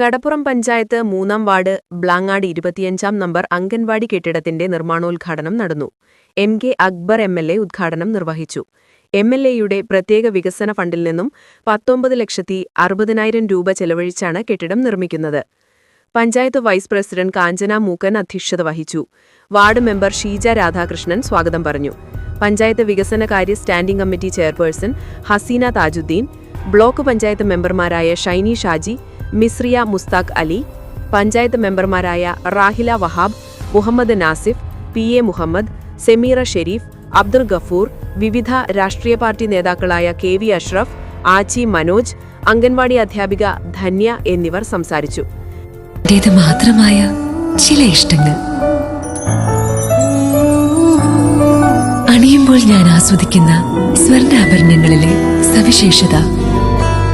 Kadappuram panchayat മൂന്നാം ward Blangad ഇരുപത്തിയഞ്ചാം number anganwadi കെട്ടിടത്തിന്റെ നിർമ്മാണോദ്ഘാടനം നടന്നു. M K Akbar M L A ഉദ്ഘാടനം നിർവഹിച്ചു. എം എൽ എയുടെ പ്രത്യേക വികസന ഫണ്ടിൽ നിന്നും പത്തൊമ്പത് ലക്ഷത്തി അറുപതിനായിരം രൂപ ചെലവഴിച്ചാണ് കെട്ടിടം നിർമ്മിക്കുന്നത്. പഞ്ചായത്ത് വൈസ് പ്രസിഡന്റ് കാഞ്ചന മൂക്കൻ അധ്യക്ഷത വഹിച്ചു. വാർഡ് മെമ്പർ ഷീജ രാധാകൃഷ്ണൻ സ്വാഗതം പറഞ്ഞു. പഞ്ചായത്ത് വികസനകാര്യ standing committee chairperson Haseena Thajudheen block panchayat മെമ്പർമാരായ ഷൈനി ഷാജി മിസ്രിയ മുസ്താഖ് അലി പഞ്ചായത്ത് മെമ്പർമാരായ റാഹില വഹാബ് മുഹമ്മദ് നാസിഫ് പി എ മുഹമ്മദ് സെമീറ ഷെരീഫ് അബ്ദുൾ ഗഫൂർ വിവിധ രാഷ്ട്രീയ പാർട്ടി നേതാക്കളായ കെ വി അഷ്റഫ് ആച്ചി മനോജ് അംഗൻവാടി അധ്യാപിക ധന്യ എന്നിവർ സംസാരിച്ചു. മാത്രമായ ചില ഇഷ്ടങ്ങൾ. അണിയുമ്പോൾ ഞാൻ ആസ്വദിക്കുന്ന സ്വർണാഭരണങ്ങളിലെ സവിശേഷത.